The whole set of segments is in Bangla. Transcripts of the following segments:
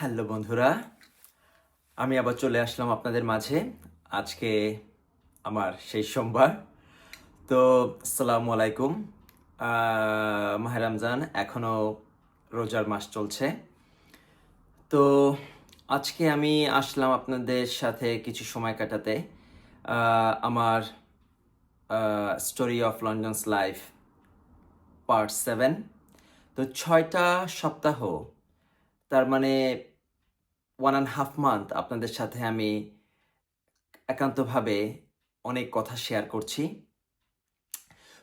হ্যালো বন্ধুরা আমি আবার চলে আসলাম আপনাদের মাঝে। আজকে আমার সেই সোমবার। তো আসসালামু আলাইকুম। আহ, মাহে রমজান এখনও রোজার মাস চলছে। তো আজকে আমি আসলাম আপনাদের সাথে কিছু সময় কাটাতে। আমার story of London's life part seven তো ছয়টা সপ্তাহ তার মানে ওয়ান অ্যান্ড হাফ মান্থ আপনাদের সাথে আমি একান্তভাবে অনেক কথা শেয়ার করছি।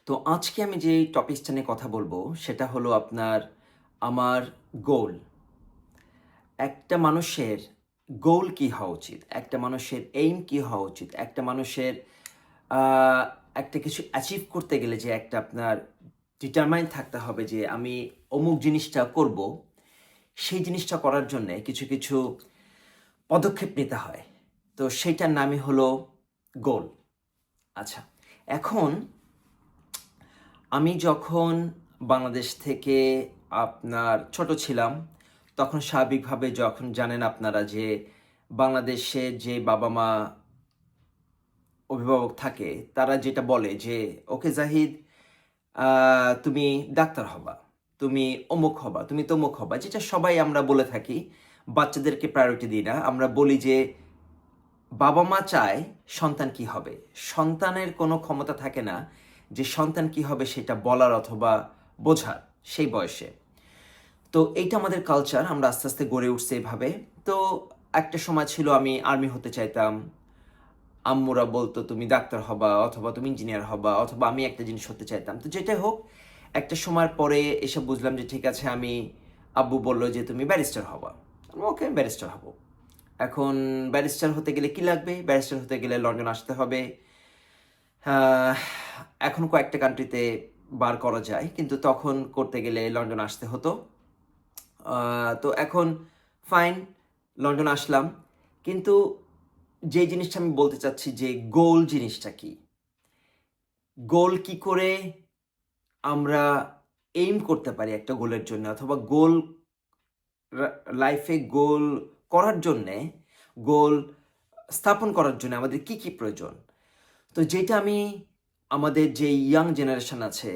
তো আজকে আমি যে টপিকসটা নিয়ে কথা বলব, সেটা হলো আপনার, আমার গোল একটা মানুষের গোল কি হওয়া উচিত? একটা মানুষের এইম কি হওয়া উচিত? একটা মানুষের একটা কিছু অ্যাচিভ করতে গেলে যে একটা আপনার ডিটারমাইন থাকতে হবে যে আমি অমুক জিনিসটা করব। সেই জিনিসটা করার জন্য কিছু কিছু পদক্ষেপ নিতে হয়। তো সেইটার নামই হলো গোল। আচ্ছা এখন আমি যখন বাংলাদেশ থেকে আপনার ছোট ছিলাম, তখন স্বাভাবিকভাবে যখন জানেন আপনারা যে বাংলাদেশে যে বাবা মা অভিভাবক থাকে, তারা যেটা বলে যে, ওকে জাহিদ তুমি ডাক্তার হবা। তুমি অমুক হবা, তুমি তমুক হবা, যেটা সবাই আমরা বলে থাকি, বাচ্চাদেরকে প্রায়োরিটি দিই না। আমরা বলি যে বাবা মা চায় সন্তান কি হবে। সন্তানের কোনো ক্ষমতা থাকে না যে সন্তান কি হবে সেটা বলার অথবা বোঝার, সেই বয়সে। তো এইটা আমাদের কালচার আমরা আস্তে আস্তে গড়ে উঠছে এভাবে। তো একটা সময় ছিল আমি আর্মি হতে চাইতাম। আম্মুরা বলতো, তুমি ডাক্তার হবা অথবা তুমি ইঞ্জিনিয়ার হবা অথবা আমি একটা জিনিস হতে চাইতাম। তো যেটাই হোক একটা সময়ের পরে এসে বুঝলাম যে ঠিক আছে, আমি আব্বু বলল যে তুমি ব্যারিস্টার হবা। ওকে, ব্যারিস্টার হব। এখন ব্যারিস্টার হতে গেলে কি লাগবে? ব্যারিস্টার হতে গেলে লন্ডন আসতে হবে। এখন কয়েকটা কান্ট্রিতে বার করা যায়, কিন্তু তখন করতে গেলে লন্ডন আসতে হতো। তো এখন ফাইন লন্ডন আসলাম। কিন্তু যে জিনিসটা আমি বলতে চাচ্ছি যে গোল জিনিসটা কি? গোল কি করে আমরা এইম করতে পারি একটা গোলের জন্য অথবা গোল লাইফে গোল করার জন্যে গোল স্থাপন করার জন্য আমাদের কি কি প্রয়োজন? তো যেটা আমি আমাদের যে ইয়াং জেনারেশন আছে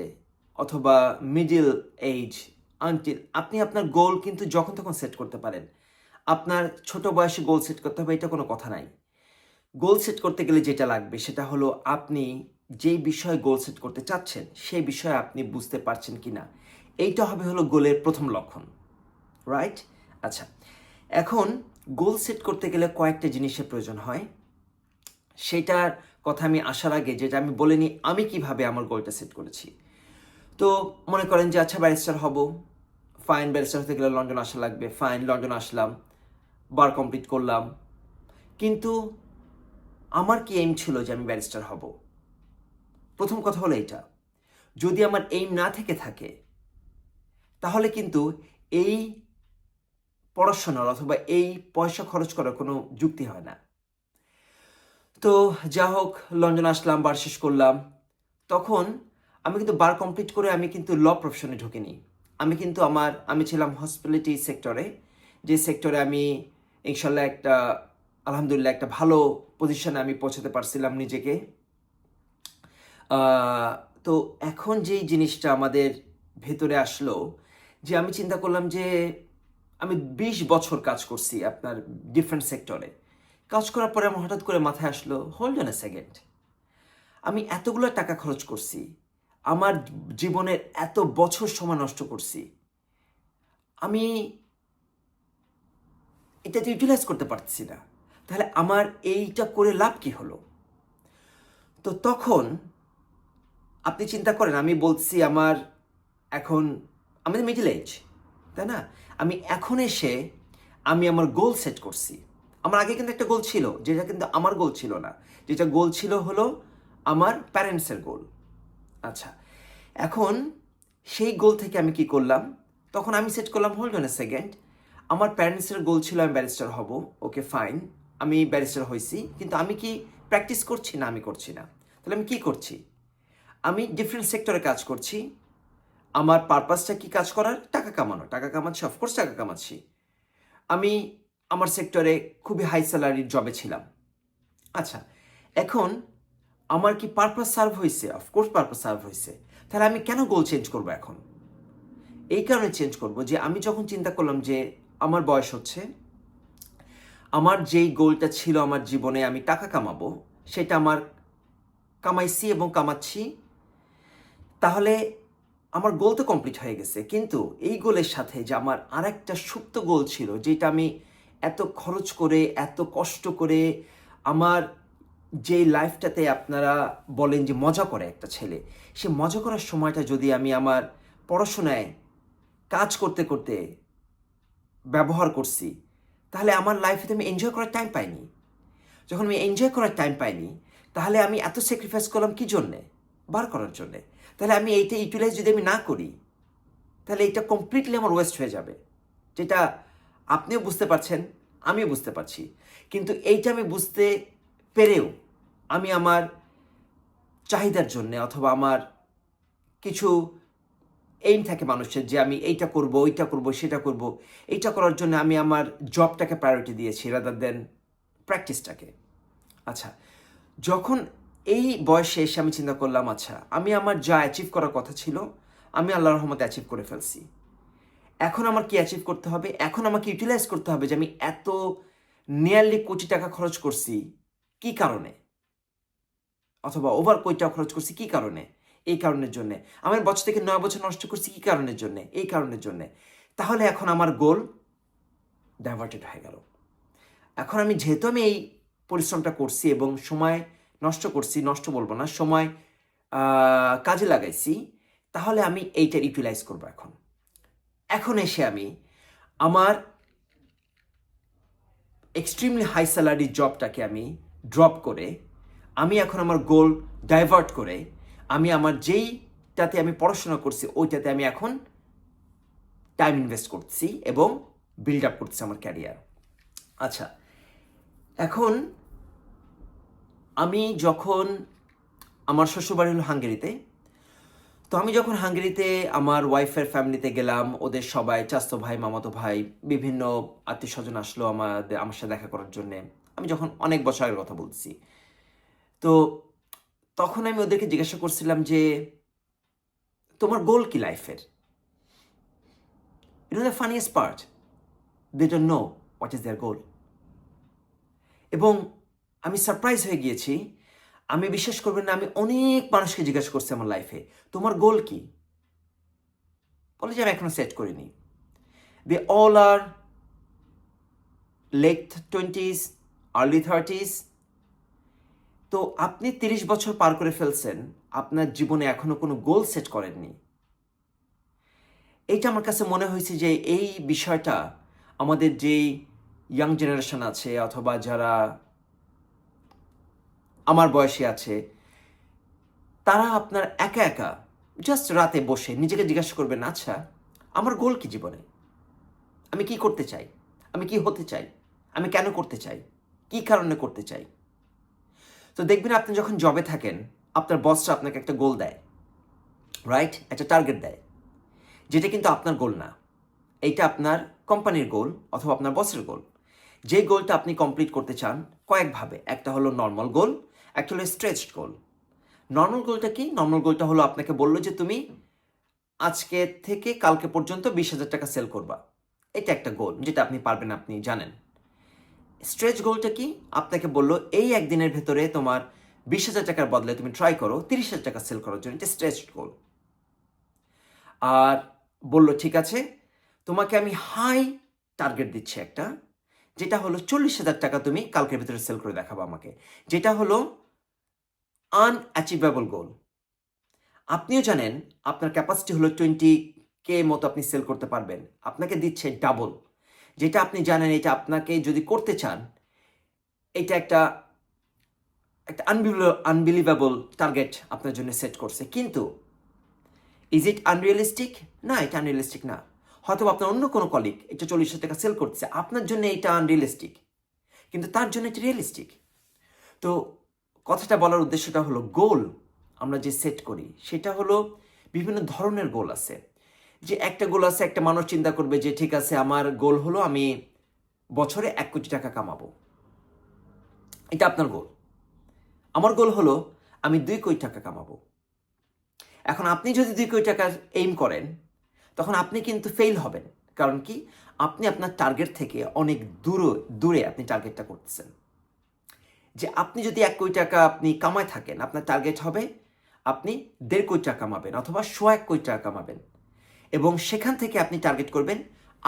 অথবা মিডিল এইজ আনটিল আপনি আপনার গোল কিন্তু যখন তখন সেট করতে পারেন। আপনার ছোট বয়সে গোল সেট করতে হবে, এটা কোনো কথা নাই। গোল সেট করতে গেলে যেটা লাগবে সেটা হলো আপনি যেই বিষয়ে গোল সেট করতে চাচ্ছেন, সেই বিষয়ে আপনি বুঝতে পারছেন কি না এইটা হবে হলো গোলের প্রথম লক্ষণ রাইট আচ্ছা এখন গোল সেট করতে গেলে কয়েকটা জিনিসের প্রয়োজন হয়। সেটার কথা আমি আসার আগে যেটা আমি বলে নিই, আমি কীভাবে আমার গোলটা সেট করেছি। তো মনে করেন যে আচ্ছা ব্যারিস্টার হব। ফাইন ব্যারিস্টার হতে গেলে লন্ডন আসা লাগবে। ফাইন লন্ডন আসলাম। বার কমপ্লিট করলাম। কিন্তু আমার কি এইম ছিল যে আমি ব্যারিস্টার হব? প্রথম কথা হলো এইটা। যদি আমার এইম না থেকে থাকে, তাহলে কিন্তু এই পড়াশোনার অথবা এই পয়সা খরচ করার কোনো যুক্তি হয় না। তো যা হোক, লন্ডন আসলাম, বার শেষ করলাম। তখন আমি কিন্তু বার কমপ্লিট করে আমি কিন্তু ল প্রফেশনে ঢুকিনি। আমি কিন্তু আমার, আমি ছিলাম হসপিটালিটি সেক্টরে যে সেক্টরে আমি ইনশাল্লাহ একটা, আলহামদুলিল্লাহ একটা ভালো পজিশনে আমি পৌঁছাতে পারছিলাম নিজেকে। তো এখন যেই জিনিসটা আমাদের ভেতরে আসলো, যে আমি চিন্তা করলাম যে আমি বিশ বছর কাজ করছি আপনার ডিফারেন্ট সেক্টরে কাজ করার পরে আমার হঠাৎ করে মাথায় আসলো হোল্ড অন এ সেকেন্ড আমি এতগুলো টাকা খরচ করছি, আমার জীবনের এত বছর সময় নষ্ট করছি। আমি এটাতে ইউটিলাইজ করতে পারছি না। তাহলে আমার এইটা করে লাভ কি হলো? তো তখন আপনি চিন্তা করেন, আমি বলছি আমার এখন আমাদের মিডিল এজ তাই না? আমি এখন এসে আমি আমার গোল সেট করছি। আমার আগে কিন্তু একটা গোল ছিল, যেটা কিন্তু আমার গোল ছিল না। যেটা গোল ছিল হলো আমার প্যারেন্টসের গোল আচ্ছা এখন সেই গোল থেকে আমি কি করলাম? তখন আমি সেট করলাম হোল্ড অন এ সেকেন্ড আমার প্যারেন্টসের গোল ছিল আমি ব্যারিস্টার হব ওকে ফাইন আমি ব্যারিস্টার হয়েছি, কিন্তু আমি কি প্র্যাকটিস করছি না আমি করছি না? তাহলে আমি কি করছি? আমি ডিফারেন্ট সেক্টরে কাজ করছি। আমার পারপাসটা কি কাজ করার? টাকা কামানো। টাকা কামাচ্ছি অফকোর্স টাকা কামাচ্ছি। আমি আমার সেক্টরে খুবই হাই স্যালারির জবে ছিলাম। আচ্ছা এখন আমার কি পারপাস সার্ভ হয়েছে অফকোর্স পারপাস সার্ভ হয়েছে তাহলে আমি কেন গোল চেঞ্জ করব এখন? এই কারণে চেঞ্জ করব যে আমি যখন চিন্তা করলাম যে আমার বয়স হচ্ছে, আমার যেই গোলটা ছিল আমার জীবনে আমি টাকা কামাবো, সেটা আমার কামাইছি এবং কামাচ্ছি তাহলে আমার গোল তো কমপ্লিট হয়ে গেছে। কিন্তু এই গোলের সাথে যে আমার আর একটা সুপ্ত গোল ছিল, যেটা আমি এত খরচ করে, এত কষ্ট করে আমার যে লাইফটাতে আপনারা বলেন যে মজা করে একটা ছেলে, সে মজা করার সময়টা যদি আমি আমার পড়াশোনায় কাজ করতে করতে ব্যবহার করছি, তাহলে আমার লাইফে আমি এনজয় করার টাইম পাইনি। যখন আমি এনজয় করার টাইম পাইনি, তাহলে আমি এত স্যাক্রিফাইস করলাম কি জন্যে? বার করার জন্যে। তাহলে আমি এইটা ইউটিলাইজ যদি আমি না করি, তাহলে এটা কমপ্লিটলি আমার ওয়েস্ট হয়ে যাবে। যেটা আপনিও বুঝতে পারছেন, আমিও বুঝতে পারছি। কিন্তু এইটা আমি বুঝতে পেরেও আমি আমার চাহিদার জন্যে অথবা আমার কিছু এইম থাকে মানুষের যে আমি এইটা করব, ওইটা করব, সেটা করব, এইটা করার জন্য আমি আমার জবটাকে প্রায়োরিটি দিয়েছি রাদার দেন প্র্যাকটিসটাকে আচ্ছা যখন এই বয়সে এসে আমি চিন্তা করলাম আচ্ছা আমি আমার যা অ্যাচিভ করার কথা ছিল, আমি আল্লাহ রহমতে অ্যাচিভ করে ফেলছি। এখন আমার কি অ্যাচিভ করতে হবে? এখন আমাকে ইউটিলাইজ করতে হবে যে আমি এত নিয়ারলি কোটি টাকা খরচ করছি, কি কারণে? অথবা ওভার কোটি টাকা খরচ করছি, কি কারণে? এই কারণের জন্যে। আমার বছর থেকে নয় বছর নষ্ট করছি, কি কারণের জন্যে? এই কারণের জন্যে। তাহলে এখন আমার গোল ডাইভার্টেড হয়ে গেল। এখন আমি, যেহেতু আমি এই পরিশ্রমটা করছি এবং সময় নষ্ট করছি, নষ্ট বলব না, সময় কাজে লাগাইছি, তাহলে আমি এইটা ইউটিলাইজ করব এখন। এখন এসে আমি আমার এক্সট্রিমলি হাই স্যালারি জবটাকে আমি ড্রপ করে, আমি এখন আমার গোল ডাইভার্ট করে, আমি আমার যেইটাতে আমি পড়াশোনা করছি, ওইটাতে আমি এখন টাইম ইনভেস্ট করছি এবং বিল্ড আপ করছি আমার ক্যারিয়ার আচ্ছা এখন আমি যখন আমার শ্বশুরবাড়ি হলো হাঙ্গেরিতে, তো আমি যখন হাঙ্গেরিতে আমার ওয়াইফের ফ্যামিলিতে গেলাম, ওদের সবাই, চাস্তো ভাই, মামাতো ভাই, বিভিন্ন আত্মীয় স্বজন আসলো আমাদের, আমার সাথে দেখা করার জন্যে। আমি যখন অনেক বছর আগের কথা বলছি। তো তখন আমি ওদেরকে জিজ্ঞাসা করছিলাম যে, তোমার গোল কি লাইফের it know the funniest part they don't know what is their goal এবং আমি সারপ্রাইজ হয়ে গিয়েছি। আমি বিশ্বাস করবেন না, আমি অনেক মানুষকে জিজ্ঞাসা করছি আমার লাইফে তোমার গোল কি? বলে যে আমি এখনও সেট করিনি। They all are late twenties early thirties তো আপনি তিরিশ বছর পার করে ফেলছেন, আপনার জীবনে এখনও কোনো গোল সেট করেননি। এইটা আমার কাছে মনে হয়েছে যে এই বিষয়টা আমাদের যেই ইয়াং জেনারেশন আছে অথবা যারা আমার বয়সে আছে, তারা আপনার একা একা জাস্ট রাতে বসে নিজেকে জিজ্ঞাসা করবেন আচ্ছা আমার গোল কি জীবনে? আমি কি করতে চাই? আমি কি হতে চাই? আমি কেন করতে চাই? কি কারণে করতে চাই? তো দেখবেন আপনি যখন জবে থাকেন, আপনার বসটা আপনাকে একটা গোল দেয় রাইট একটা টার্গেট দেয়, যেটা কিন্তু আপনার গোল না। এইটা আপনার কোম্পানির গোল অথবা আপনার বসের গোল যে গোলটা আপনি কমপ্লিট করতে চান, কয়েকভাবে। একটা হলো নর্মাল গোল হলো স্ট্রেচড গোল নর্মাল গোলটা কি? নর্মাল গোলটা হলো আপনাকে বলল যে তুমি আজকে থেকে কালকে পর্যন্ত বিশ হাজার টাকা সেল করবা। এটা একটা গোল যেটা আপনি পারবেন, আপনি জানেন। স্ট্রেচ গোলটা কি? আপনাকে বলল এই একদিনের ভেতরে তোমার বিশ হাজার টাকার বদলে তুমি ট্রাই করো, তিরিশ হাজার টাকা সেল করার জন্য। এটা স্ট্রেচ গোল আর বলল, ঠিক আছে, তোমাকে আমি হাই টার্গেট দিচ্ছি একটা, যেটা হলো চল্লিশ হাজার টাকা তুমি কালকের ভিতরে সেল করে দেখাবো আমাকে। যেটা হলো আনঅ্যাচিভেবল গোল আপনিও জানেন আপনার ক্যাপাসিটি হলো টোয়েন্টি কে মতো আপনি সেল করতে পারবেন। আপনাকে দিচ্ছে ডাবল যেটা আপনি জানেন, এটা আপনাকে যদি করতে চান, এটা একটা একটা আনবিলিভেবল টার্গেট আপনার জন্য সেট করছে। কিন্তু ইজ ইট আনরিয়েলিস্টিক না, এটা আনরিয়েলিস্টিক না। হয়তো আপনার অন্য কোনো কলিগ এটা চল্লিশ টাকা সেল করছে। আপনার জন্য এটা আনরিয়েলিস্টিক কিন্তু তার জন্য এটা রিয়েলিস্টিক তো কথাটা বলার উদ্দেশ্যটা হলো গোল আমরা যে সেট করি, সেটা হলো বিভিন্ন ধরনের গোল আছে। যে একটা গোল আছে, একটা মানুষ চিন্তা করবে যে, ঠিক আছে, আমার গোল হলো আমি বছরে এক কোটি টাকা কামাবো। এটা আপনার গোল আমার গোল হলো আমি দুই কোটি টাকা কামাবো। এখন আপনি যদি দুই কোটি টাকা এইম করেন, তখন আপনি কিন্তু ফেল হবেন। কারণ কি? আপনি আপনার টার্গেট থেকে অনেক দূরে দূরে আপনি টার্গেটটা করতেছেন। যে আপনি যদি এক কোটি টাকা আপনি কামায় থাকেন, আপনার টার্গেট হবে আপনি দেড় কোটি টাকা কামাবেন অথবা শো এক কোটি টাকা কামাবেন এবং সেখান থেকে আপনি টার্গেট করবেন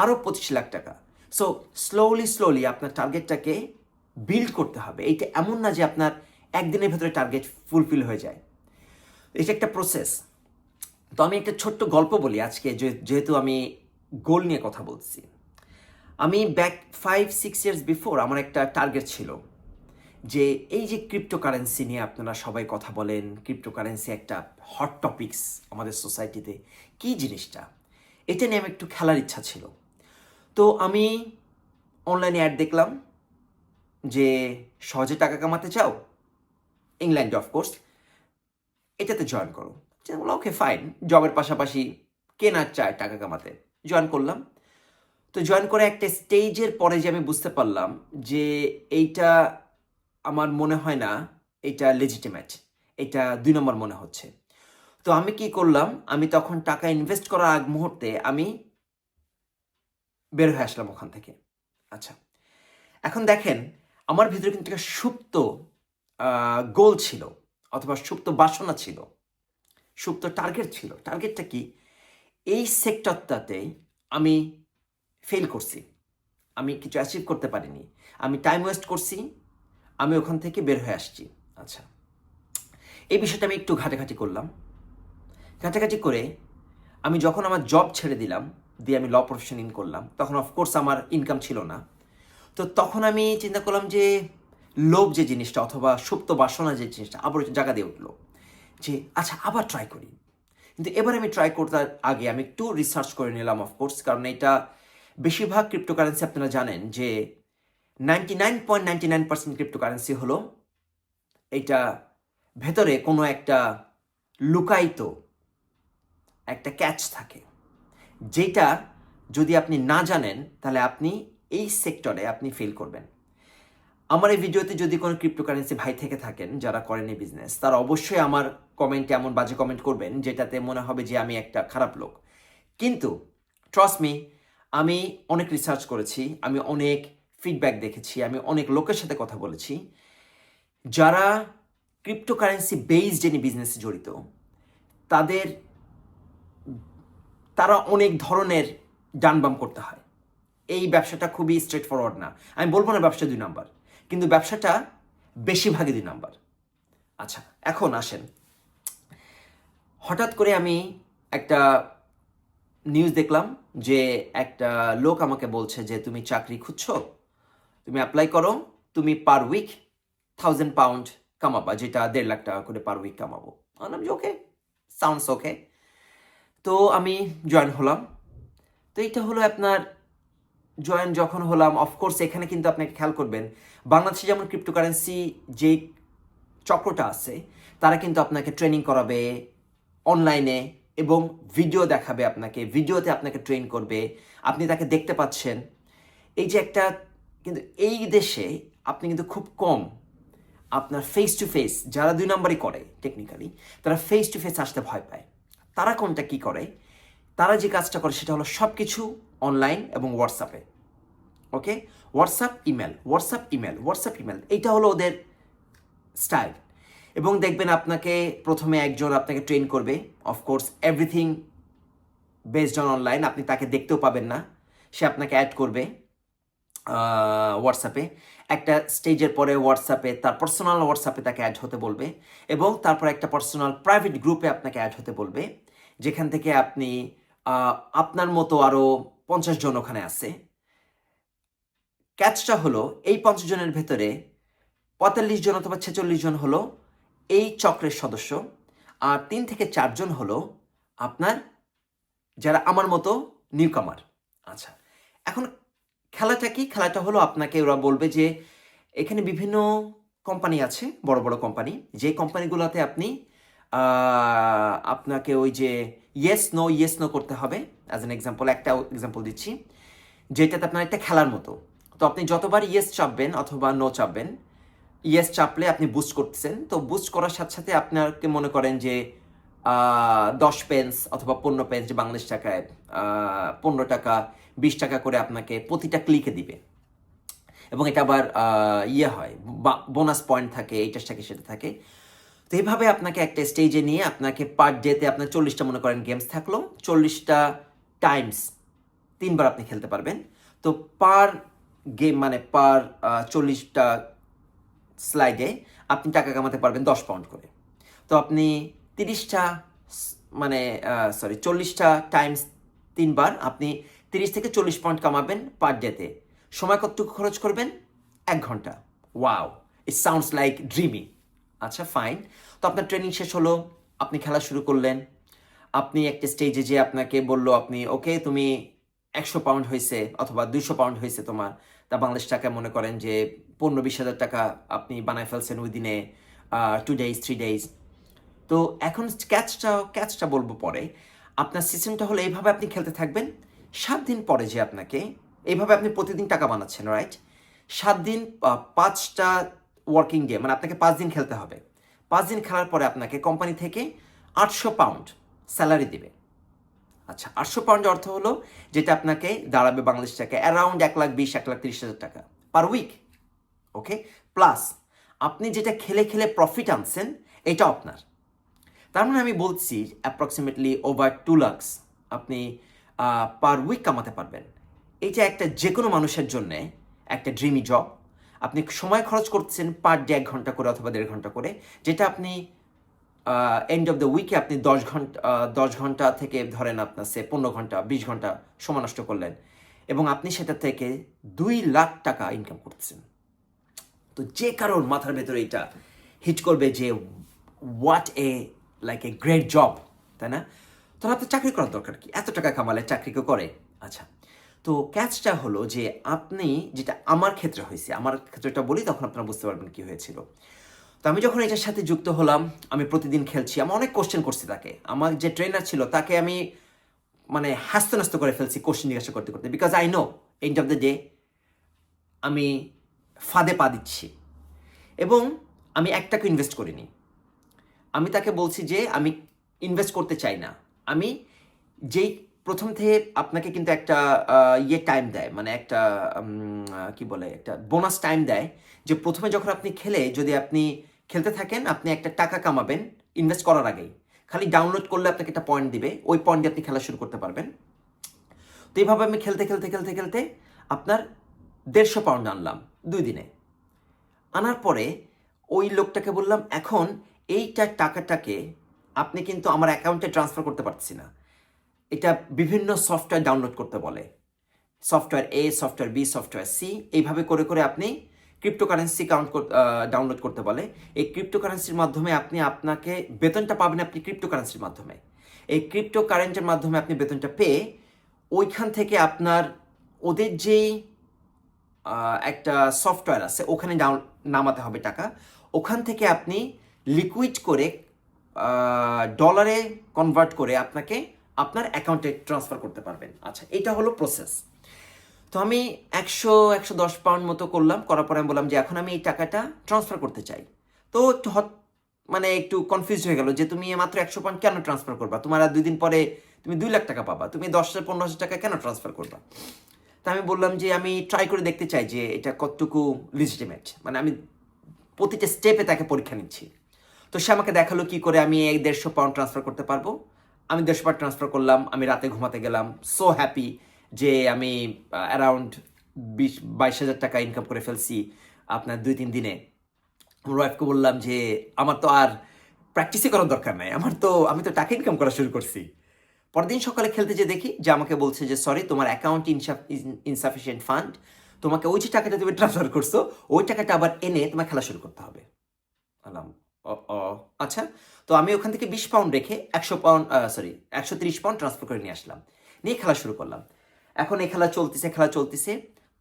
আরও পঁচিশ লাখ টাকা। সো স্লোলি স্লোলি আপনার টার্গেটটাকে বিল্ড করতে হবে। এইটা এমন না যে আপনার একদিনের ভেতরে টার্গেট ফুলফিল হয়ে যায়। এটা একটা প্রসেস তো আমি একটা ছোট্ট গল্প বলি আজকে যেহেতু আমি গোল নিয়ে কথা বলছি। আমি back five six years before আমার একটা টার্গেট ছিল। যে এই যে ক্রিপ্টোকারেন্সি নিয়ে আপনারা সবাই কথা বলেন ক্রিপ্টোকারেন্সি একটা হট টপিকস আমাদের সোসাইটিতে কি জিনিসটা? এটা নিয়ে আমি একটু খেলার ইচ্ছা ছিল। তো আমি অনলাইনে অ্যাড দেখলাম যে সহজে টাকা কামাতে চাও? ইংল্যান্ডে অফকোর্স এটাতে জয়েন করো। বললাম ওকে ফাইন জবের পাশাপাশি কেনার চায় টাকা কামাতে? জয়েন করলাম। তো জয়েন করে একটা স্টেজের পরে যে আমি বুঝতে পারলাম যে এইটা আমার মনে হয় না এটা লেজিটিমেট এটা দুই নম্বর মনে হচ্ছে। তো আমি কি করলাম? আমি তখন টাকা ইনভেস্ট করার আগ মুহূর্তে আমি বের হয়ে আসলাম ওখান থেকে। আচ্ছা এখন দেখেন, আমার ভিতরে কিন্তু একটা সুপ্ত গোল ছিল অথবা সুপ্ত বাসনা ছিল, সুপ্ত টার্গেট ছিল। টার্গেটটা কি? এই সেক্টরটাতে আমি ফেল করছি। আমি কিছু অ্যাচিভ করতে পারিনি। আমি টাইম ওয়েস্ট করছি। আমি ওখান থেকে বের হয়ে আসছি। আচ্ছা। এই বিষয়টা আমি একটু ঘাটাঘাটি করলাম। ঘাটাঘাটি করে আমি যখন আমার জব ছেড়ে দিলাম, দিয়ে আমি ল প্রফেশন ইন করলাম, তখন অফকোর্স আমার ইনকাম ছিল না। তো তখন আমি চিন্তা করলাম যে, লোভ যে জিনিসটা অথবা সুপ্ত বাসনা যে জিনিসটা, আবার জায়গা দিয়ে উঠল। যে আচ্ছা আবার ট্রাই করি। কিন্তু এবার আমি ট্রাই করতে আগে আমি একটু রিসার্চ করে নিলাম অফকোর্স কারণ এটা বেশিরভাগ ক্রিপ্টোকারেন্সি আপনারা জানেন যে ninety nine point ninety nine percent cryptocurrency হলো এটা ভেতরে কোনো একটা লুকায়িত একটা ক্যাচ থাকে। যেটা যদি আপনি না জানেন, তাহলে আপনি এই সেক্টরে আপনি ফেল করবেন। আমার এই ভিডিওতে যদি কোনো ক্রিপ্টোকারেন্সি ভাই থেকে থাকেন যারা করেন এই বিজনেস তারা অবশ্যই আমার কমেন্টে এমন বাজে কমেন্ট করবেন, যেটাতে মনে হবে যে আমি একটা খারাপ লোক। কিন্তু ট্রাস্ট মি আমি অনেক রিসার্চ করেছি, আমি অনেক ফিডব্যাক দেখেছি, আমি অনেক লোকের সাথে কথা বলেছি, যারা ক্রিপ্টোকারেন্সি বেসড যিনি বিজনেসে জড়িত, তাদের, তারা অনেক ধরনের ডানবাম করতে হয়। এই ব্যবসাটা খুবই স্ট্রেট ফরওয়ার্ড না। আমি বলব না ব্যবসা দুই নাম্বার, কিন্তু ব্যবসাটা বেশিরভাগই দুই নাম্বার। আচ্ছা এখন আসেন। হঠাৎ করে আমি একটা নিউজ দেখলাম যে একটা লোক আমাকে বলছে যে, তুমি চাকরি খুঁজছো? তুমি অ্যাপ্লাই করো, তুমি পার উইক থাউজেন্ড পাউন্ড কামাবা, যেটা দেড় লাখ টাকা করে পার উইক কামাবো। যে ওকে সাউন্ডস ওকে তো আমি জয়েন হলাম। তো এইটা হলো আপনার জয়েন যখন হলাম অফকোর্স এখানে কিন্তু আপনি খেয়াল করবেন, বাংলাদেশে যেমন ক্রিপ্টোকারেন্সি যে চক্রটা আছে, তারা কিন্তু আপনাকে ট্রেনিং করাবে অনলাইনে এবং ভিডিও দেখাবে আপনাকে ভিডিওতে আপনাকে ট্রেন করবে, আপনি তাকে দেখতে পাচ্ছেন। এই যে একটা কিন্তু এই দেশে আপনি কিন্তু খুব কম। আপনার ফেস টু ফেস যারা দুই নম্বরই করে টেকনিক্যালি তারা ফেস টু ফেস আসতে ভয় পায়। তারা কোনটা কি করে? তারা যে কাজটা করে সেটা হলো সব কিছু অনলাইন এবং হোয়াটসঅ্যাপে okay WhatsApp email WhatsApp email WhatsApp email এইটা হলো ওদের স্টাইল এবং দেখবেন আপনাকে প্রথমে একজন আপনাকে ট্রেন করবে। Of course everything based on online আপনি তাকে দেখতেও পাবেন না। সে আপনাকে অ্যাড করবে। হোয়াটসঅ্যাপে একটা স্টেজের পরে হোয়াটসঅ্যাপে তার পার্সোনাল হোয়াটসঅ্যাপে তাকে অ্যাড হতে বলবে এবং তারপর একটা পার্সোনাল প্রাইভেট গ্রুপে আপনাকে অ্যাড হতে বলবে, যেখান থেকে আপনি আপনার মতো আরও পঞ্চাশ জন ওখানে আছে। ক্যাচটা হলো, এই পঞ্চাশ জনের ভেতরে পঁয়তাল্লিশ জন অথবা ছেচল্লিশ জন হলো এই চক্রের সদস্য, আর তিন থেকে চারজন হলো আপনার যারা আমার মতো নিউকামার আচ্ছা এখন খেলাটা কি? খেলাটা হলো আপনাকে ওরা বলবে যে এখানে বিভিন্ন কোম্পানি আছে, বড় বড় কোম্পানি যে কোম্পানিগুলোতে আপনি আপনাকে ওই যে ইয়েস নো ইয়েস নো করতে হবে। অ্যাজ এন এক্সাম্পল একটা এক্সাম্পল দিচ্ছি। যেটাতে আপনার একটা খেলার মতো। তো আপনি যতবার ইয়েস চাপবেন অথবা নো চাপবেন ইয়েস চাপলে আপনি বুস্ট করতেছেন। তো বুস্ট করার সাথে সাথে আপনাকে মনে করেন যে দশ পেন্স অথবা পনেরো পেন্স যে বাংলাদেশ টাকায় পনেরো টাকা, বিশ টাকা করে আপনাকে প্রতিটা ক্লিকে দিবে। এবং এটা আবার ইয়ে হয় বোনাস পয়েন্ট থাকে এইটার থাকে সেটা থাকে। তো এইভাবে আপনাকে একটা স্টেজে নিয়ে আপনাকে পার ডেতে আপনার চল্লিশটা, মনে করেন গেমস থাকল। চল্লিশটা টাইমস তিনবার আপনি খেলতে পারবেন। তো পার গেম মানে পার চল্লিশটা স্লাইডে আপনি টাকা কামাতে পারবেন দশ পাউন্ড করে। তো আপনি তিরিশটা মানে সরি চল্লিশটা টাইমস তিনবার আপনি তিরিশ থেকে চল্লিশ পয়েন্ট কামাবেন পার ডেতে সময় কতটুকু খরচ করবেন? এক ঘণ্টা। Wow it sounds like dreamy আচ্ছা ফাইন তো আপনার ট্রেনিং শেষ হলো, আপনি খেলা শুরু করলেন। আপনি একটা স্টেজে যে আপনাকে বলল আপনি ওকে তুমি একশো পাউন্ড হয়েছে অথবা দুইশো পাউন্ড হয়েছে তোমার। তা বাংলাদেশ টাকায় মনে করেন যে পনেরো বিশ হাজার টাকা আপনি বানায় ফেলছেন উইদিনে টু ডেজ থ্রি ডেজ তো এখন ক্যাচটা ক্যাচটা বলব পরে। আপনার সিস্টেমটা হলো এইভাবে আপনি খেলতে থাকবেন। সাত দিন পরে যে আপনাকে, এইভাবে আপনি প্রতিদিন টাকা বানাচ্ছেন রাইট সাত দিন পাঁচটা ওয়ার্কিং ডে মানে আপনাকে পাঁচ দিন খেলতে হবে। পাঁচ দিন খেলার পরে আপনাকে কোম্পানি থেকে আটশো পাউন্ড স্যালারি দিবে। আচ্ছা আটশো পাউন্ড অর্থ হলো যেটা আপনাকে দাঁড়াবে বাংলাদেশ টাকা অ্যারাউন্ড এক লাখ বিশ, এক লাখ তিরিশ হাজার টাকা পার উইক ওকে প্লাস আপনি যেটা খেলে খেলে প্রফিট আনছেন, এটা আপনার। তার মানে আমি বলছি অ্যাপ্রক্সিমেটলি ওভার টু লাক্স আপনি পার উইক কামাতে পারবেন। এটা একটা যে কোনো মানুষের জন্যে একটা ড্রিমি জব আপনি সময় খরচ করছেন পার ডে এক ঘণ্টা করে অথবা দেড় ঘণ্টা করে, যেটা আপনি এন্ড অফ দ্য উইকে আপনি দশ ঘণ্টা দশ ঘণ্টা থেকে ধরেন আপনার সে পনেরো ঘণ্টা, বিশ ঘণ্টা সময় নষ্ট করলেন এবং আপনি সেটা থেকে দুই লাখ টাকা ইনকাম করতেছেন তো যে কারোর মাথার ভেতরে এটা হিট করবে যে what a like a great job তাই না? তখন আপনার চাকরি করার দরকার কি? এত টাকা কামালে চাকরি কেউ করে? আচ্ছা তো ক্যাচটা হলো যে আপনি যেটা আমার ক্ষেত্রে হয়েছে, আমার ক্ষেত্রেটা বলি, তখন আপনারা বুঝতে পারবেন কি হয়েছিল। তো আমি যখন এটার সাথে যুক্ত হলাম, আমি প্রতিদিন খেলছি, আমি অনেক কোশ্চেন করছি তাকে। আমার যে ট্রেনার ছিল, তাকে আমি মানে হাস্ত করে ফেলছি কোশ্চেন জিজ্ঞাসা করতে করতে because I know end of the day আমি ফাঁদে পা দিচ্ছি। এবং আমি এক টাকা ইনভেস্ট করিনি। আমি তাকে বলছি যে আমি ইনভেস্ট করতে চাই না। আমি যেই প্রথম থেকে আপনাকে কিন্তু একটা ইয়ে টাইম দেয় মানে একটা কি বলে, একটা বোনাস টাইম দেয় যে প্রথমে যখন আপনি খেলে, যদি আপনি খেলতে থাকেন, আপনি একটা টাকা কামাবেন ইনভেস্ট করার আগেই। খালি ডাউনলোড করলে আপনাকে একটা পয়েন্ট দিবে, ওই পয়েন্ট দিয়ে আপনি খেলা শুরু করতে পারবেন। তো এইভাবে আমি খেলতে খেলতে খেলতে খেলতে আপনার দেড়শো পাউন্ড আনলাম দুই দিনে। আনার পরে ওই লোকটাকে বললাম, এখন এইটা টাকাটাকে আপনি কিন্তু আমার অ্যাকাউন্টে ট্রান্সফার করতে পারছি না। এটা বিভিন্ন সফটওয়্যার ডাউনলোড করতে বলে। Software A, software B, software C, এইভাবে করে করে আপনি ক্রিপ্টোকারেন্সি কাউন্ট ডাউনলোড করতে বলে। এই ক্রিপ্টোকারেন্সির মাধ্যমে আপনি আপনাকে বেতনটা পাবেন আপনি ক্রিপ্টোকারেন্সির মাধ্যমে। এই ক্রিপ্টো কারেন্টের মাধ্যমে আপনি বেতনটা পেয়ে ওইখান থেকে আপনার ওদের যেই একটা সফটওয়্যার আছে, ওখানে ডাউন নামাতে হবে টাকা। ওখান থেকে আপনি লিকুইড করে ডলারে কনভার্ট করে আপনাকে আপনার অ্যাকাউন্টে ট্রান্সফার করতে পারবেন। আচ্ছা এটা হলো প্রসেস তো আমি একশো একশো দশ পাউন্ড মতো করলাম, করার পরে আমি বললাম যে এখন আমি এই টাকাটা ট্রান্সফার করতে চাই। তো একটু হট মানে একটু কনফিউজ হয়ে গেল যে তুমি মাত্র একশো পাউন্ড কেন ট্রান্সফার করবা? তোমার আর দুই দিন পরে তুমি দুই লাখ টাকা পাবা, তুমি দশ হাজার, পনেরো হাজার টাকা কেন ট্রান্সফার করবা? তা আমি বললাম যে আমি ট্রাই করে দেখতে চাই যে এটা কতটুকু লিজিটিমেট মানে আমি প্রতিটা স্টেপে তাকে পরীক্ষা নিচ্ছি। তো সে আমাকে দেখাল কি করে আমি এই দেড়শো পাউন্ড ট্রান্সফার করতে পারব। আমি দেড়শো পাউন্ড ট্রান্সফার করলাম, আমি রাতে ঘুমাতে গেলাম। সো হ্যাপি যে আমি অ্যারাউন্ড বিশ, বাইশ হাজার টাকা ইনকাম করে ফেলছি আপনার দুই, তিন দিনে। আমার ওয়াইফকে বললাম যে, আমার তো আর প্র্যাকটিসই করার দরকার নাই। আমার তো, আমি তো টাকা ইনকাম করা শুরু করছি। পরদিন সকালে খেলতে যে দেখি যে আমাকে বলছে যে সরি তোমার অ্যাকাউন্ট ইনসাফিসিয়েন্ট ফান্ড তোমাকে ওই যে টাকাটা তুমি ট্রান্সফার করছ, ওই টাকাটা আবার এনে তোমার খেলা শুরু করতে হবে। আলাম আচ্ছা তো আমি ওখান থেকে বিশ পাউন্ড রেখে একশো পাউন্ড সরি একশো তিরিশ পাউন্ড ট্রান্সফার করে নিয়ে আসলাম। নিয়ে খেলা শুরু করলাম। এখন এই খেলা চলতেছে খেলা চলতেছে।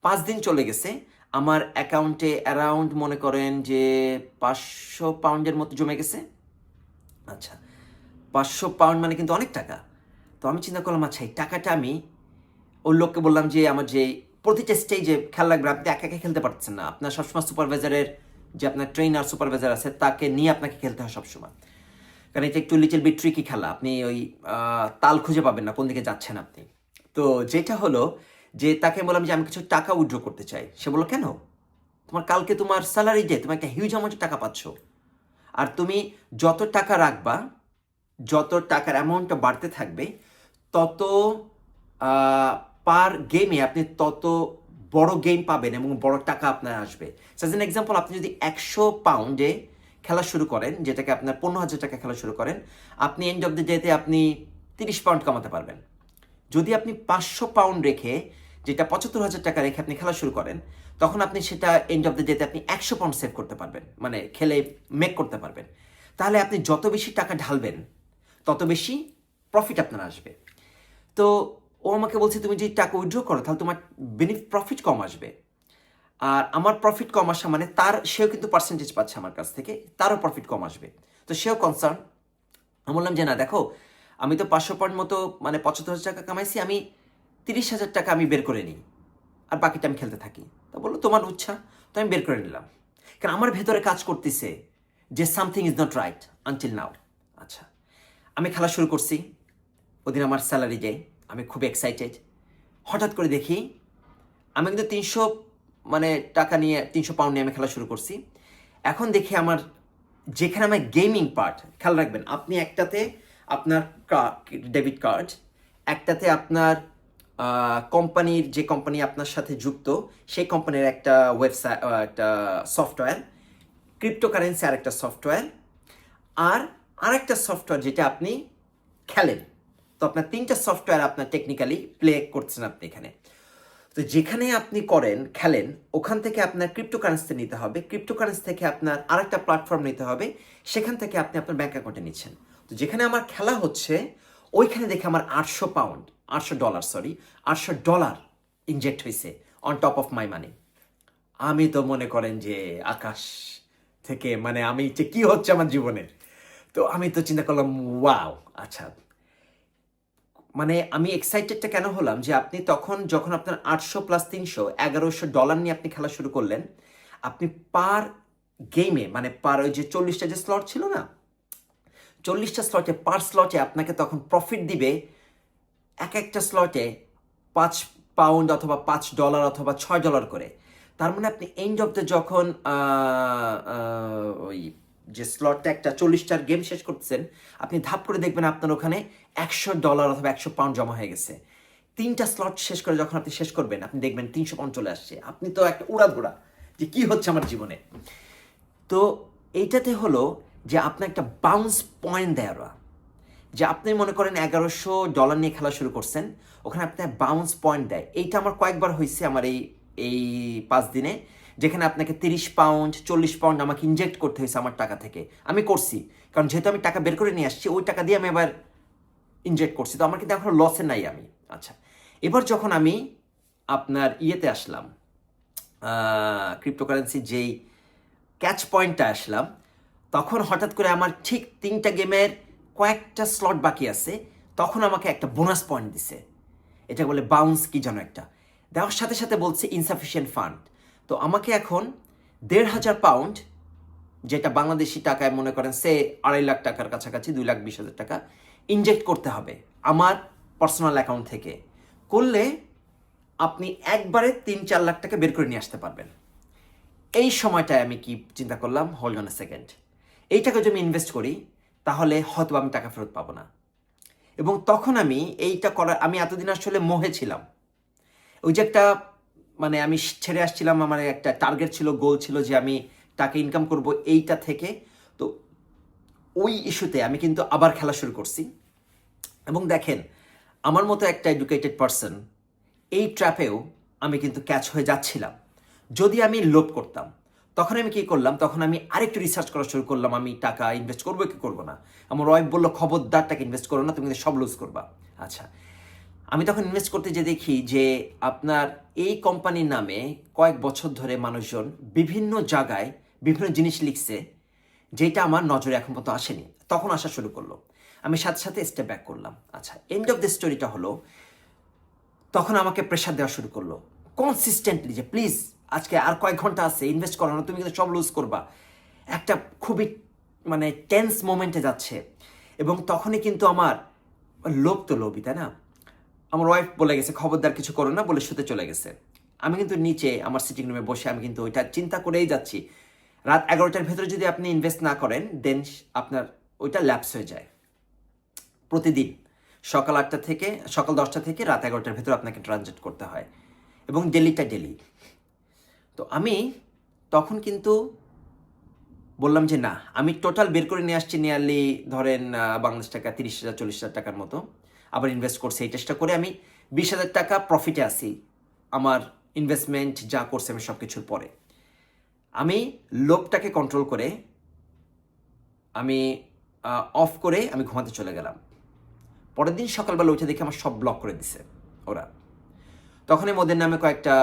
পাঁচ দিন চলে গেছে। আমার অ্যাকাউন্টে অ্যারাউন্ড মনে করেন যে পাঁচশো পাউন্ডের মতো জমে গেছে। আচ্ছা পাঁচশো পাউন্ড মানে কিন্তু অনেক টাকা। তো আমি চিন্তা করলাম আচ্ছা এই টাকাটা আমি ওই লোককে বললাম যে, আমার যে প্রতিটা স্টেজে খেলা লাগবে, আপনি একা একা খেলতে পারছেন না। আপনার সবসময় সুপারভাইজারের যে আপনার ট্রেনার সুপারভাইজার আছে, তাকে নিয়ে আপনাকে খেলতে হয় সবসময়। কারণ এটা একটু লিটল বিট ট্রিকি খেলা। আপনি ওই তাল খুঁজে পাবেন না, কোন দিকে যাচ্ছেন আপনি। তো যেটা হলো যে তাকে বললাম যে, আমি কিছু টাকা উইথড্র করতে চাই। সে বলল, কেন? তোমার কালকে তোমার স্যালারি ডে তুমি একটা হিউজ অ্যামাউন্টের টাকা পাচ্ছ। আর তুমি যত টাকা রাখবা, যত টাকার অ্যামাউন্টটা বাড়তে থাকবে, তত পার গেমে আপনি তত বড় গেম পাবেন এবং বড় টাকা আপনার আসবে। সাজ এন এক্সাম্পল আপনি যদি একশো পাউন্ডে খেলা শুরু করেন, যেটাকে আপনার পনেরো হাজার টাকা খেলা শুরু করেন, আপনি এন্ড অফ দ্য ডেতে আপনি তিরিশ পাউন্ড কামাতে পারবেন। যদি আপনি পাঁচশো পাউন্ড রেখে, যেটা পঁচাত্তর হাজার টাকা রেখে আপনি খেলা শুরু করেন, তখন আপনি সেটা এন্ড অফ দ্য ডেতে আপনি একশো পাউন্ড সেভ করতে পারবেন মানে খেলে মেক করতে পারবেন। তাহলে আপনি যত বেশি টাকা ঢালবেন, তত বেশি প্রফিট আপনার আসবে। তো ও আমাকে বলছে, তুমি যদি টাকা উইথড্র করো, তাহলে তোমার বেনিফিট প্রফিট কম আসবে। আর আমার প্রফিট কম আসা মানে তার, সেও কিন্তু পার্সেন্টেজ পাচ্ছে আমার কাছ থেকে, তারও প্রফিট কম আসবে। তো সেও কনসার্ন আমি বললাম যে, না, দেখো, আমি তো পাঁচশো পয়েন্ট মতো মানে পঁচাত্তর হাজার টাকা কামাইছি, আমি তিরিশ হাজার টাকা আমি বের করে নিই, আর বাকিটা আমি খেলতে থাকি। তো বলল, তোমার উচ্ছা, তো আমি বের করে নিলাম। কারণ আমার ভেতরে কাজ করতেছে যে something is not right until now আচ্ছা আমি খেলা শুরু করছি, ওদিন আমার স্যালারি ডে আমি খুব এক্সাইটেড হঠাৎ করে দেখি, আমি কিন্তু তিনশো মানে টাকা নিয়ে তিনশো পাউন্ড নিয়ে আমি খেলা শুরু করছি। এখন দেখি আমার যেখানে আমার গেমিং পার্ট খেয়াল রাখবেন, আপনি একটাতে আপনার ডেবিট কার্ড একটাতে আপনার কোম্পানির যে কোম্পানি আপনার সাথে যুক্ত, সেই কোম্পানির একটা ওয়েবসাইট একটা সফটওয়্যার ক্রিপ্টোকারেন্সি আর একটা সফটওয়্যার আর আরেকটা সফটওয়্যার যেটা আপনি খেলেন। তো আপনার তিনটা সফটওয়্যার আপনার টেকনিক্যালি প্লে করছেন আপনি এখানে। তো যেখানে আপনি করেন, খেলেন, ওখান থেকে আপনার ক্রিপ্টোকারেন্সি নিতে হবে ক্রিপ্টোকারেন্সি থেকে আপনার আরেকটা প্ল্যাটফর্ম নিতে হবে, সেখান থেকে আপনি আপনার ব্যাঙ্ক অ্যাকাউন্টে নিচ্ছেন। তো যেখানে আমার খেলা হচ্ছে, ওইখানে দেখে আমার আটশো পাউন্ড আটশো ডলার সরি আটশো ডলার ইনজেক্ট হয়েছে on top of my money আমি তো মনে করেন যে আকাশ থেকে মানে আমি যে কি হচ্ছে আমার জীবনে। তো আমি তো চিন্তা করলাম ওয়াও আচ্ছা মানে আমি এক্সাইটেডটা কেন হলাম যে আপনি তখন যখন আপনার আটশো প্লাস তিনশো, এগারোশো ডলার নিয়ে আপনি খেলা শুরু করলেন, আপনি পার গেমে মানে পার ওই যে চল্লিশটা যে স্লট ছিল না, চল্লিশটা স্লটে পার স্লটে আপনাকে তখন প্রফিট দিবে এক একটা স্লটে পাঁচ পাউন্ড অথবা পাঁচ ডলার অথবা ছয় ডলার করে। তার মানে আপনি এন্ড অফ দ্য যখন ওই যে স্লটটা একটা চল্লিশটার গেম শেষ করতেছেন, আপনি ধাপ করে দেখবেন আপনার ওখানে একশো ডলার অথবা একশো পাউন্ড জমা হয়ে গেছে। তিনটা স্লট শেষ করে যখন আপনি শেষ করবেন, আপনি দেখবেন তিনশো পাউন্ড চলে আসছে। আপনি তো একটা উড়াধুরা যে কি হচ্ছে আমার জীবনে। তো এইটাতে হলো যে আপনার একটা বাউন্স পয়েন্ট দেয় ওরা। যে আপনি মনে করেন এগারোশো ডলার নিয়ে খেলা শুরু করছেন, ওখানে আপনার বাউন্স পয়েন্ট দেয়। এইটা আমার কয়েকবার হয়েছে আমার এই এই পাঁচ দিনে। যেখানে আপনাকে তিরিশ পাউন্ড চল্লিশ পাউন্ড আমাকে ইনজেক্ট করতে হয়েছে আমার টাকা থেকে। আমি করছি। কারণ যেহেতু আমি টাকা বের করে নিয়ে আসছি, ওই টাকা দিয়ে আমি এবার ইনজেক্ট করছি। তো আমার কিন্তু এখন লসে নাই আমি। আচ্ছা এবার যখন আমি আপনার ইয়েতে আসলাম ক্রিপ্টোকারেন্সি যেই ক্যাচ পয়েন্টটা আসলাম, তখন হঠাৎ করে আমার ঠিক তিনটা গেমের কয়েকটা স্লট বাকি আছে। তখন আমাকে একটা বোনাস পয়েন্ট দিছে। এটা বলে বাউন্স কি যেন একটা। দেওয়ার সাথে সাথে বলছে ইনসাফিসিয়েন্ট ফান্ড তো আমাকে এখন দেড় হাজার পাউন্ড যেটা বাংলাদেশি টাকায় মনে করেন সে আড়াই লাখ টাকার কাছাকাছি, দুই লাখ বিশ হাজার টাকা ইনজেক্ট করতে হবে আমার পার্সোনাল অ্যাকাউন্ট থেকে। করলে আপনি একবারে তিন, চার লাখ টাকা বের করে নিয়ে আসতে পারবেন। এই সময়টায় আমি কি চিন্তা করলাম? হোল্ড অন এ সেকেন্ড এই টাকা যদি আমি ইনভেস্ট করি, তাহলে হয়তো আমি টাকা ফেরত পাবো না। এবং তখন আমি এইটা করার, আমি এতদিন আসলে মোহে ছিলাম। ওই যে একটা মানে আমি ছেড়ে আসছিলাম, আমার একটা টার্গেট ছিল গোল ছিল যে আমি টাকা ইনকাম করব এইটা থেকে। তো ওই ইস্যুতে আমি কিন্তু আবার খেলা শুরু করছি। এবং দেখেন, আমার মতো একটা এডুকেটেড পারসন এই ট্র্যাপেও আমি কিন্তু ক্যাচ হয়ে যাচ্ছিলাম। যদি আমি লোভ করতাম, তখন আমি কি করলাম? তখন আমি আরেকটু রিসার্চ করা শুরু করলাম, আমি টাকা ইনভেস্ট করব কি করব না? আমার ওয়াইফ বলল খবরদার টাকা ইনভেস্ট করো না, তুমি কিন্তু সব লুজ করবা। আচ্ছা আমি তখন ইনভেস্ট করতে যে দেখি যে আপনার এই কোম্পানির নামে কয়েক বছর ধরে মানুষজন বিভিন্ন জায়গায় বিভিন্ন জিনিস লিখছে যেটা আমার নজরে এখন পর্যন্ত আসেনি। তখন আসা শুরু করল। আমি সাথে সাথে স্টেপ ব্যাক করলাম। আচ্ছা এন্ড অফ দ্য স্টোরিটা হলো, তখন আমাকে প্রেশার দেওয়া শুরু করল। কনসিস্টেন্টলি যে প্লিজ আজকে আর কয়েক ঘণ্টা আছে ইনভেস্ট করানো তুমি কিন্তু সব লুজ করবা। একটা খুবই মানে টেন্স মোমেন্টে যাচ্ছে। এবং তখনই কিন্তু আমার লোভ তো লোভই, তাই না? আমার ওয়াইফ বলে গেছে, খবরদার কিছু করো না, বলে শুতে চলে গেছে। আমি কিন্তু নিচে আমার সিটিং রুমে বসে আমি কিন্তু ওইটা চিন্তা করেই যাচ্ছি। রাত এগারোটার ভেতরে যদি আপনি ইনভেস্ট না করেন দেন আপনার ওইটা ল্যাপস হয়ে যায়। প্রতিদিন সকাল আটটা থেকে, সকাল দশটা থেকে রাত এগারোটার ভেতরে আপনাকে ট্রানজেক্ট করতে হয়। এবং ডেলিটা ডেলি তো আমি তখন কিন্তু বললাম যে, না, আমি টোটাল বের করে নিয়ে আসছি নিয়ারলি ধরেন বাংলাদেশ টাকা তিরিশ হাজার, চল্লিশ হাজার টাকার মতো। আবার ইনভেস্ট করছি। এই চেষ্টা করে আমি বিশ হাজার টাকা প্রফিটে আসি আমার ইনভেস্টমেন্ট যা করছে আমি সব কিছুর পরে। আমি লোভটাকে কন্ট্রোল করে আমি অফ করে আমি ঘুমাতে চলে গেলাম। পরের দিন সকালবেলা উঠে দেখে আমার সব ব্লক করে দিছে ওরা। তখনই মোদের নামে কয়েকটা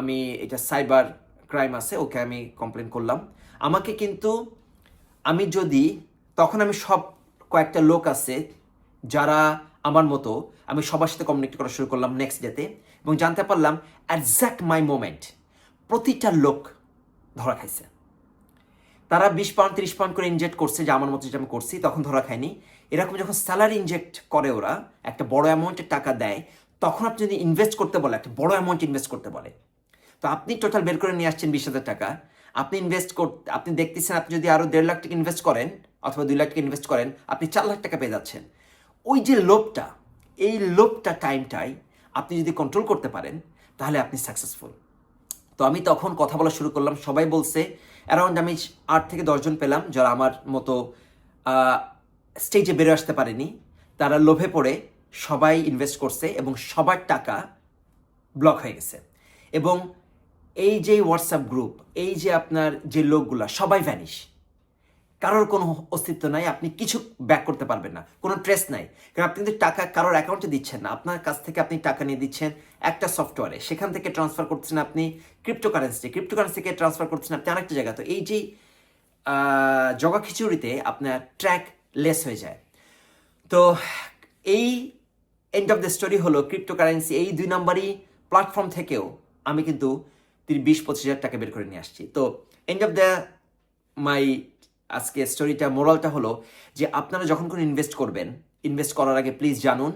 আমি এটা সাইবার ক্রাইম আছে, ওকে আমি কমপ্লেন করলাম। আমাকে কিন্তু আমি যদি, তখন আমি সব কয়েকটা লোক আছে যারা আমার মতো, আমি সবার সাথে কমিউনিকেট করা শুরু করলাম নেক্সট ডেতে এবং জানতে পারলাম অ্যাটজ্যাক্ট মাই মোমেন্ট প্রতিটা লোক ধরা খাইছে। তারা বিশ পাউন্ড তিরিশ পাউন্ড করে ইনজেক্ট করছে, যে আমার মতো যেটা আমি করছি, তখন ধরা খায়নি। এরকম যখন স্যালারি ইনজেক্ট করে ওরা, একটা বড় অ্যামাউন্টের টাকা দেয়, তখন আপনি যদি ইনভেস্ট করতে বলে, একটা বড় অ্যামাউন্ট ইনভেস্ট করতে বলে, তো আপনি টোটাল বের করে নিয়ে আসছেন বিশ হাজার টাকা। আপনি ইনভেস্ট করতে আপনি দেখতেছেন আপনি যদি আরও দেড় লাখ টাকা ইনভেস্ট করেন, অথবা দুই লাখ টাকা ইনভেস্ট করেন, আপনি চার লাখ টাকা পেয়ে যাচ্ছেন। ওই যে লোভটা, এই লোভটা টাইমটাই আপনি যদি কন্ট্রোল করতে পারেন, তাহলে আপনি সাকসেসফুল তো আমি তখন কথা বলা শুরু করলাম। সবাই বলছে অ্যারাউন্ড আমি আট থেকে দশজন পেলাম যারা আমার মতো স্টেজে বেরো আসতে পারেনি। তারা লোভে পড়ে সবাই ইনভেস্ট করছে এবং সবার টাকা ব্লক হয়ে গেছে। এবং এই যে হোয়াটসঅ্যাপ গ্রুপ এই যে আপনার যে লোকগুলা, সবাই ভ্যানিশ কারোর কোনো অস্তিত্ব নাই, আপনি কিছু ব্যাক করতে পারবেন না। কোনো ট্রেস নাই। কারণ আপনি কিন্তু টাকা কারোর অ্যাকাউন্টে দিচ্ছেন না। আপনার কাছ থেকে আপনি টাকা নিয়ে দিচ্ছেন একটা সফটওয়্যারে সেখান থেকে ট্রান্সফার করছেন আপনি ক্রিপ্টোকারেন্সি ক্রিপ্টোকারেন্সি থেকে ট্রান্সফার করছেন আপনি আরেকটা জায়গা। তো এই যে জগা খিচুড়িতে আপনার ট্র্যাক লেস হয়ে যায়। তো এই এন্ড অফ দ্য স্টোরি হলো ক্রিপ্টোকারেন্সি এই দুই নম্বরই প্ল্যাটফর্ম থেকেও আমি কিন্তু তিনি বিশ পঁচিশ হাজার টাকা বের করে নিয়ে আসছি। তো এন্ড অফ দ্য মাই আজকে স্টোরিটা মোরালটা হলো যে আপনারা যখন কোনো ইনভেস্ট করবেন ইনভেস্ট করার আগে প্লিজ জানুন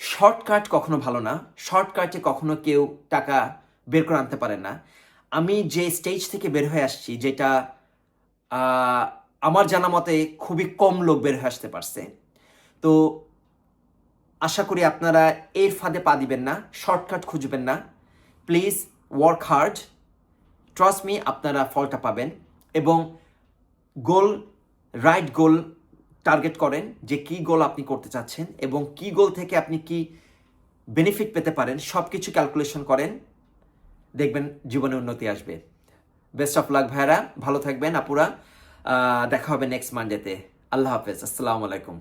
শর্টকাট কখনো ভালো না শর্টকাটে কখনো কেউ টাকা বের করে আনতে পারে না। আমি যে স্টেজ থেকে বের হয়ে আসছি, যেটা আমার জানা মতে খুবই কম লোক বের হয়ে আসতে পারছে। তো আশা করি আপনারা এর ফাঁদে পা দিবেন না শর্টকাট খুঁজবেন না। Please work hard trust me আপনারা ফলটা পাবেন। এবং গোল রাইট গোল টার্গেট করেন যে কি গোল আপনি করতে চাচ্ছেন এবং কি গোল থেকে আপনি কি বেনিফিট পেতে পারেন সব কিছু ক্যালকুলেশন করেন। দেখবেন জীবনে উন্নতি আসবে। বেস্ট অফ লাক ভাইরা ভালো থাকবেন আপুরা। দেখা হবে নেক্সট মানডেতে আল্লাহ হাফেজ। আসসালামু আলাইকুম।